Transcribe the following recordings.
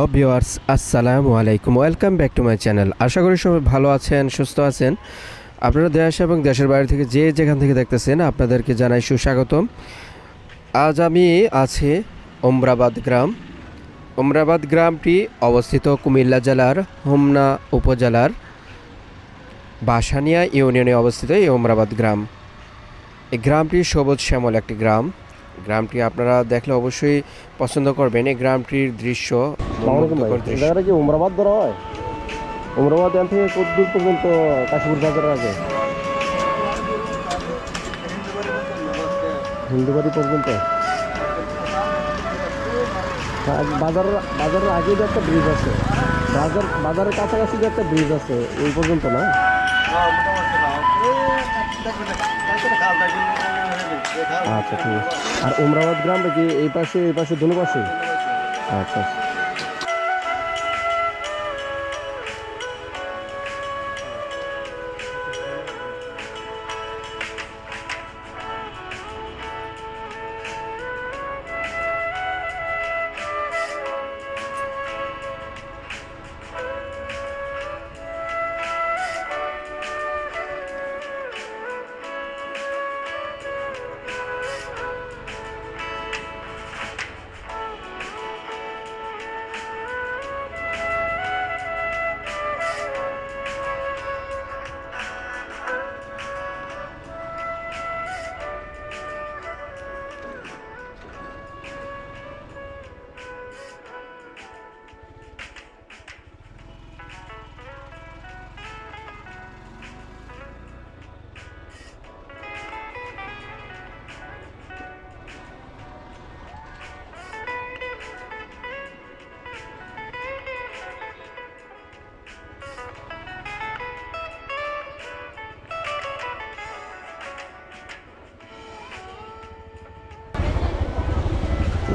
Hello viewers আসসালামু আলাইকুম welcome back to my channel আশা করি সবাই ভালো আছেন, সুস্থ আছেন। আপনারা দেশ এবং দেশের বাইরে থেকে যে যেখান থেকে দেখতেছেন, আপনাদেরকে জানাই সুস্বাগতম। আজ আমি আছি ওমরাবাদ গ্রাম। ওমরাবাদ গ্রামটি অবস্থিত কুমিল্লা জেলার হোমনা উপজেলার বাসানিয়া ইউনিয়নে অবস্থিত এই ওমরাবাদ গ্রাম। এই গ্রামটি সবুজ শ্যামল একটি গ্রাম। গ্রামটি আপনারা দেখলে অবশ্যই পছন্দ করবেন এই গ্রামটির দৃশ্য। জায়গাটা কি উমরাবাদ ধরা হয় উমরাবাদ এখান থেকে পর্যন্ত কাশীপুর হিন্দুবাড়ি পর্যন্ত হ্যাঁ, বাজারের বাজারের আগে যে একটা ব্রিজ আছে বাজার বাজারের কাছাকাছি যে একটা ব্রিজ আছে ওই পর্যন্ত না আচ্ছা ঠিক আছে। আর উমরাবাদ গ্রাম কি এই পাশে এই পাশে দুনো পাশে আচ্ছা আচ্ছা।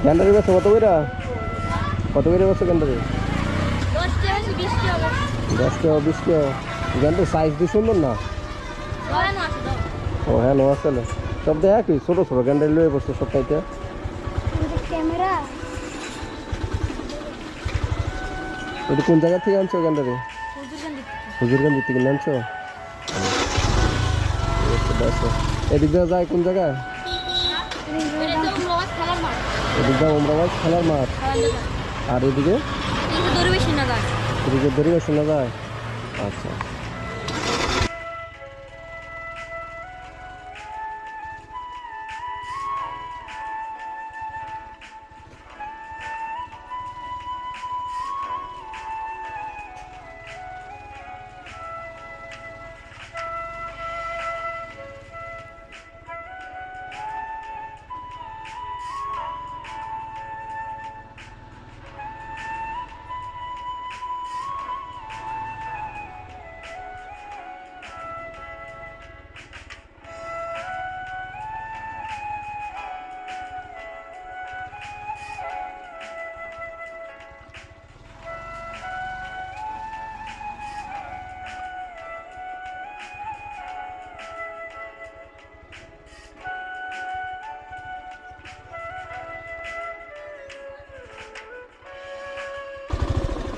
গ্যান্ডারি বেছো কত কইরা কত দশটা বিশটা হবে দশ টাকা বিশ টাকা গ্যান্ডারি সাইজ দিয়ে সুন্দর না ও হ্যাঁ নো। আসলে সব দেখ কি? ছোটো ছোটো গ্যান্ডারি লয়ে বসছে সব টাইতে ক্যামেরা এটা কোন জায়গা থেকে আনছো গ্যান্ডারি হুজুরগঞ্জ থেকে। আনছো আচ্ছা, এদিক দিয়ে যায় কোন জায়গায় মাঠ এদিক দিয়ে অমরাবাদ খেলার মাঠ। আর এদিকে? এদিকে দরিয়া শোনা যায়। আচ্ছা।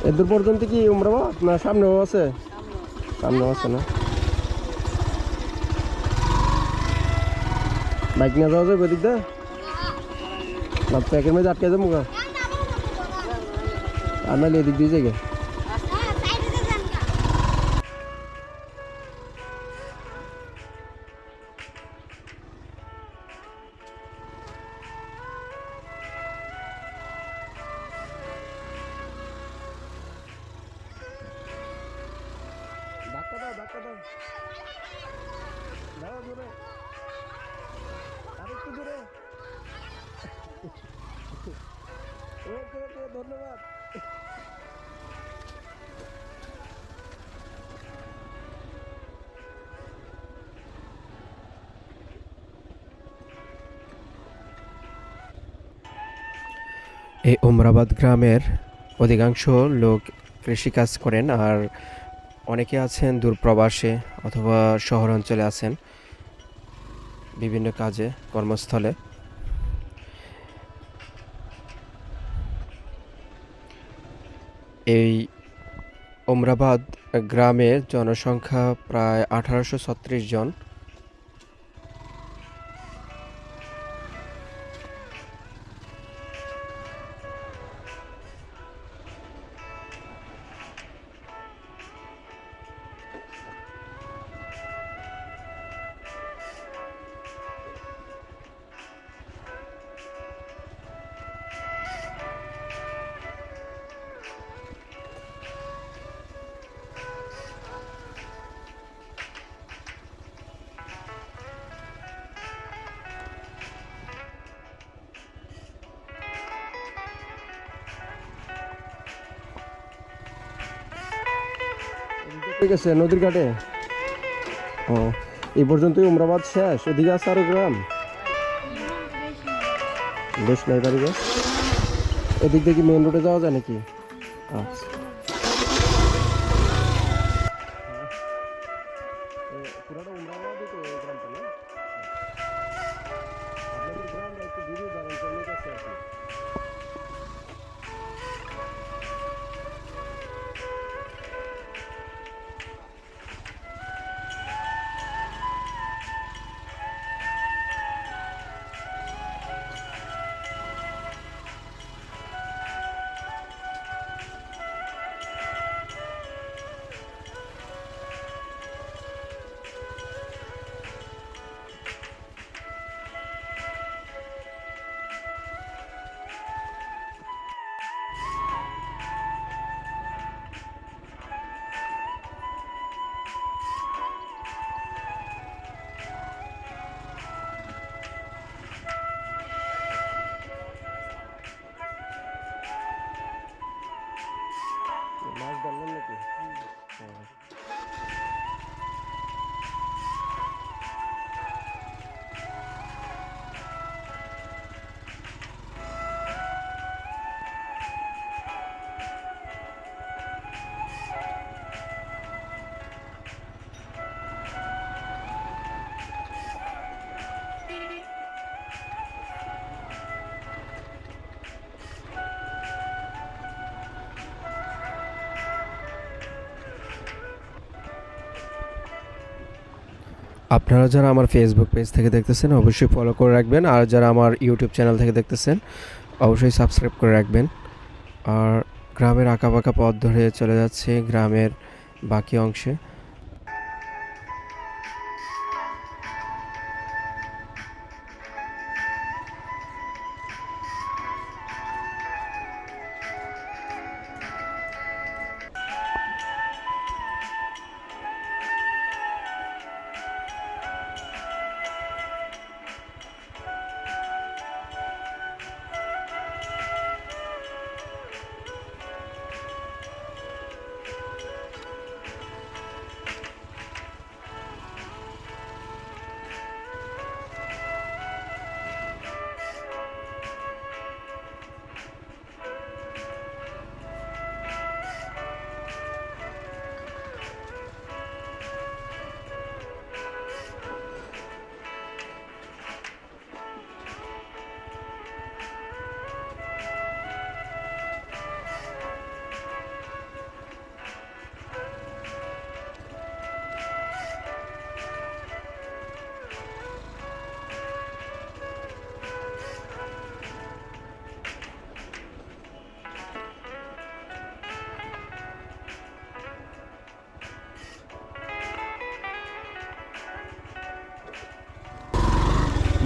এদূর পর্যন্ত কি উমরাবাদ না, সামনেও আছে? সামনেও আছে না? বাইক নিয়ে যাওয়া যাবে ওদিক দা না প্যাকের মধ্যে আটকে যাব গা। এদিক দিয়ে যাবে দাও, ধাক্কা দাও। দাও জোরে। জোরে। ওকে ওকে ধন্যবাদ। এই ওমরাবাদ গ্রামের অধিকাংশ লোক কৃষিকাজ করেন আর অনেকে আছেন দূরপ্রবাসে অথবা শহরাঞ্চলে আছেন, বিভিন্ন কাজে, কর্মস্থলে। এই ওমরাবাদ গ্রামের জনসংখ্যা প্রায় আঠারোশো ছত্রিশ জন। ঠিক আছে, নদীর ঘাটে? ও, এই পর্যন্তই উমরাবাদ শেষ। এদিকে আছে আরও গ্রাম? বেশ বাড়ি এদিক দিয়ে কি মেন রোডে যাওয়া যায় নাকি? আচ্ছা। আপনারা যারা আমার ফেসবুক পেজ থেকে দেখতেছেন, অবশ্যই ফলো করে রাখবেন। আর যারা আমার ইউটিউব চ্যানেল থেকে দেখতেছেন, অবশ্যই সাবস্ক্রাইব করে রাখবেন। আর গ্রামের আঁকাবাঁকা পথ ধরে চলে যাচ্ছে গ্রামের বাকি অংশে।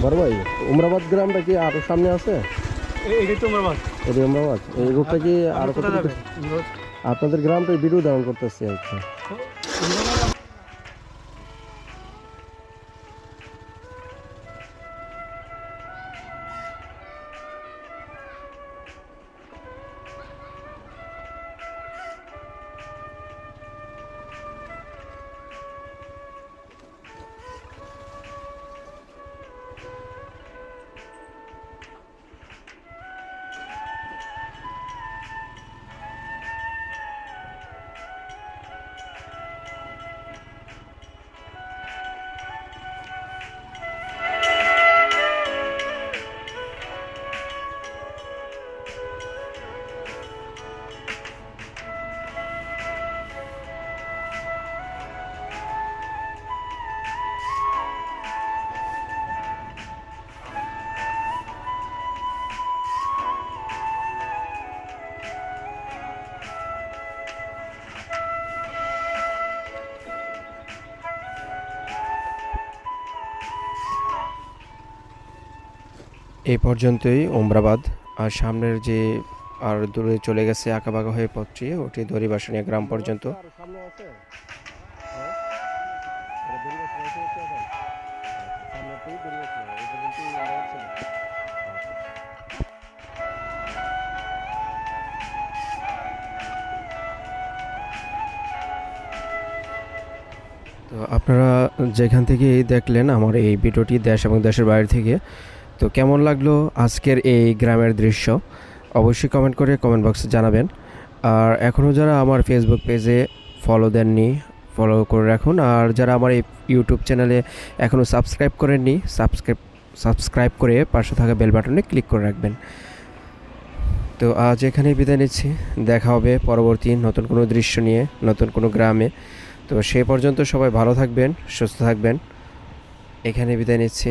বড় ভাই উমরাবাদ গ্রামটা কি আরও সামনে আছে? মাছ এই উমরাবাদ। এই রূপটা কি আরও আপনাদের গ্রামটা ভিডিও ডাউন করতেছি আচ্ছা এই পর্যন্তই ওমরাবাদ আর সামনের যে আর দূরে চলে গেছে আঁকাবাঁকা হয়ে পথটি, ওটি দড়িবাসনিয়া গ্রাম পর্যন্ত। তো আপনারা যেখান থেকে দেখলেন আমার এই ভিডিওটি দেশ এবং দেশের বাইরে থেকে তো কেমন লাগল আজকের এই গ্রামের দৃশ্য? অবশ্যই কমেন্ট করে কমেন্ট বক্সে জানাবেন। আর এখনও যারা আমার ফেসবুক পেজে ফলো দেননি ফলো করে রাখুন। আর যারা আমার এই ইউটিউব চ্যানেলে এখনও সাবস্ক্রাইব করেননি সাবস্ক্রাইব সাবস্ক্রাইব করে পাশে থাকা বেল বাটনে ক্লিক করে রাখবেন। তো আজ এখানেই বিদায় নিচ্ছি। দেখা হবে পরবর্তী নতুন কোনো দৃশ্য নিয়ে, নতুন কোনো গ্রামে। তো সে পর্যন্ত সবাই ভালো থাকবেন, সুস্থ থাকবেন। এখানে বিদায় নিচ্ছি।